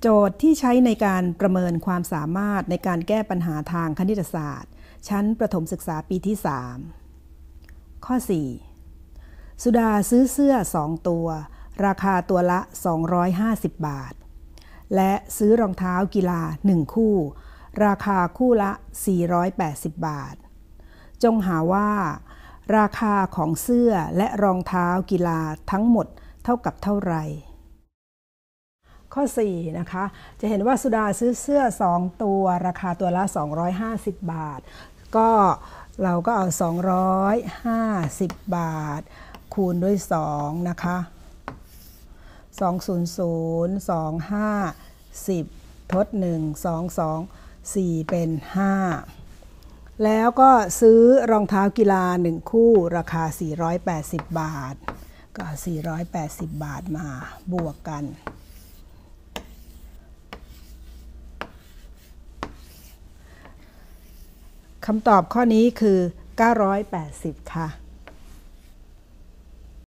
โจทย์ที่ใช้ในการประเมินความสามารถในการแก้ปัญหาทางคณิตศาสตร์ ชั้นประถมศึกษาปีที่ 3 ข้อ 4 สุดาซื้อเสื้อ 2 ตัว ราคาตัวละ 250 บาท และซื้อรองเท้ากีฬา 1 คู่ ราคาคู่ละ 480 บาท จงหาว่า ราคาของเสื้อและรองเท้ากีฬาทั้งหมดเท่ากับเท่าไหร่ ข้อ4นะคะจะเห็นว่าสุดาซื้อเสื้อ 2 ตัวราคาตัวละ 250 บาท ก็เราก็เอา 250 บาท คูณด้วย 2 นะคะ 200 25 10 ทด 1 2 2 4 เป็น 5 แล้วก็ซื้อรองเท้ากีฬา 1 คู่ราคา 480 บาท ก็ 480 บาทมาบวกกัน คำตอบข้อนี้คือ 980 ค่ะ